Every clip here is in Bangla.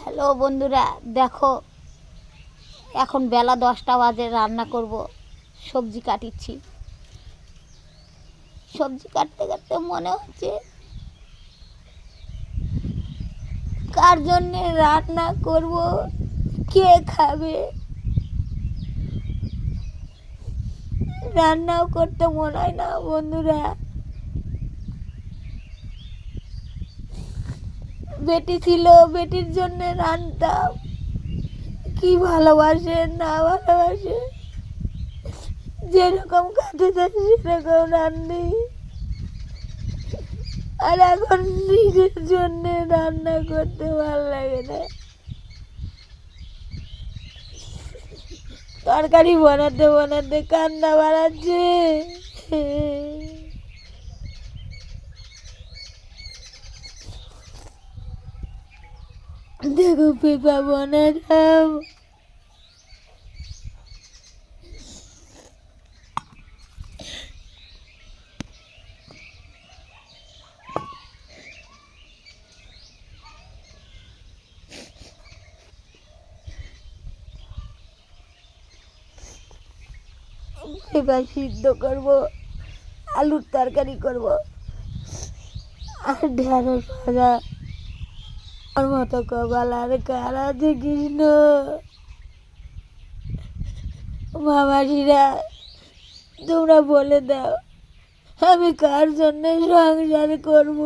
হ্যালো বন্ধুরা, দেখো, এখন বেলা দশটা বাজে, রান্না করব, সবজি কাটিচ্ছি। সবজি কাটতে কাটতে মনে হচ্ছে কার জন্যে রান্না করব? কে খাবে? রান্নাও করতে মনে হয় না, বন্ধুরা। বেটি ছিল, বেটির জন্য রান্তাম কি ভালোবাসে, না ভালোবাসে? যেরকম খাতে চাই সেরকম রান্নি আর এখন নিজের জন্য রান্না করতে ভালো লাগে না। তরকারি বানাতে বানাতে কান্না বাড়াচ্ছে। দেখো পেঁপা বানাতাম পেঁপা সিদ্ধ করব, আলুর তরকারি করব, আর ঢেঁড়স ভাজা, আর মতো কপাল আর কার আছে কৃষ্ণ। মামাজিরা তোমরা বলে দাও, আমি কার জন্য সংসার করব?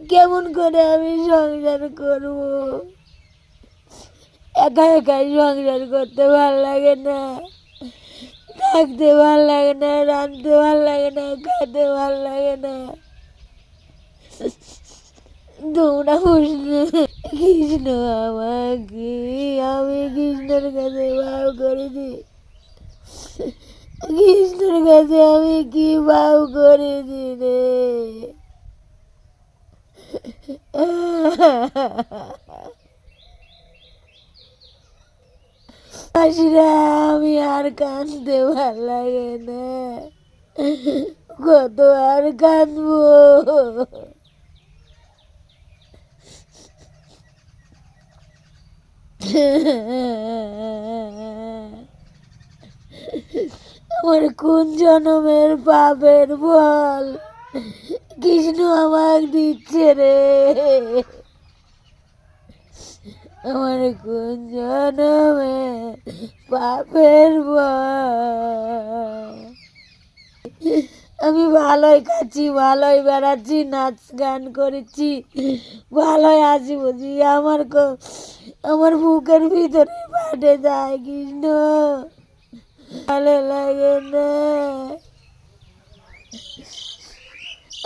কেমন করে আমি সংসার করব? একা একাই সংসার করতে ভালো লাগে না। থাকতে ভালো লাগে না রাঁধতে ভালো লাগে না খেতে ভালো লাগে না। তোমরা কৃষ্ণ কৃষ্ণ আমাকে, আমি কৃষ্ণের কাছে ভাব করেছি কৃষ্ণের কাছে আমি কি ভাব করেছি রে হাসিরা আমি আর কাঁদতে ভালো লাগে না। কত আর কাঁদবো। আমার কোন জনমের পাপের বল? কৃষ্ণ আমাকে দিচ্ছে রে। আমার কোন জনমে পাপের আমি ভালোই খাচ্ছি ভালোই বেড়াচ্ছি, নাচ গান করেছি, ভালোই আছি বুঝি আমার আমার বুকের ভিতরে ফাটে যায় কৃষ্ণ ভালো লাগে না।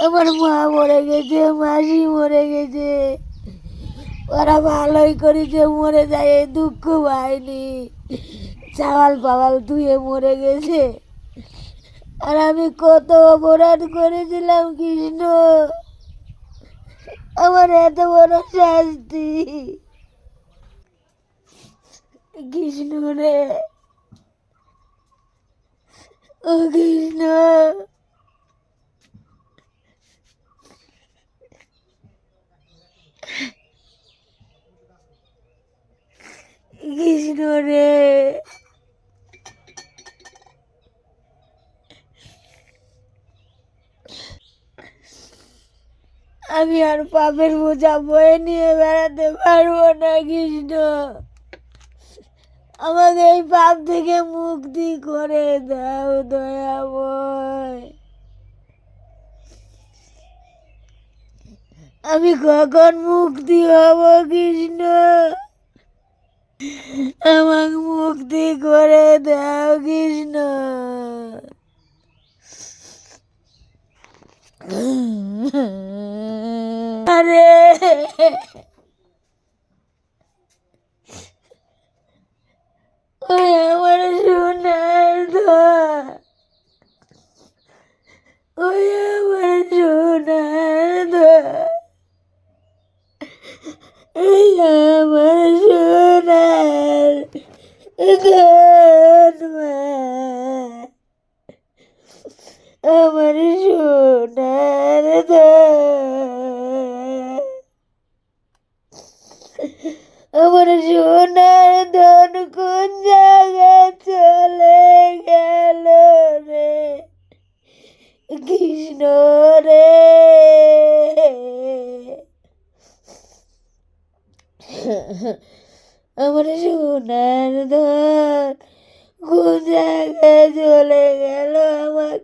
আমার মা মরে গেছে, মাসি মরে গেছে। ওরা ভালোই করেছে মরে যায় দুঃখ পায়নি। চাওয়াল পাওয়াল ধুয়ে মরে গেছে। আর আমি কত অপরাধ করেছিলাম, কৃষ্ণ। আমার এত বড় শাস্তি। কৃষ্ণ রে। ও কৃষ্ণ। কৃষ্ণ রে আমি আর পাপের বোঝা বয়ে নিয়ে বেড়াতে পারব না, কৃষ্ণ। আমাকে এই পাপ থেকে মুক্তি করে দাও দয়াময় আমি কখন মুক্তি হব, কৃষ্ণ? আমাকে মুক্তি করে দাও কৃষ্ণ আরে ওই আমার সোনার ধন ওই আমার সোনার আমার সোনার ধন মা আমার সোনার আমার সোনার ধন কোন জায়গায় চলে গেল রে। কৃষ্ণ রে আমার সোনার ধন কোন জায়গায় চলে গেল আমার,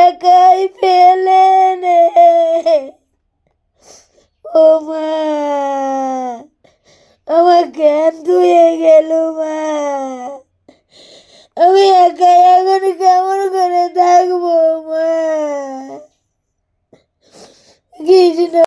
একাই ফেলে রে ও মা, আমার জ্ঞান ধুয়ে গেল মা। আমি একা এখন কেমন করে থাকব মা? কৃষ্ণ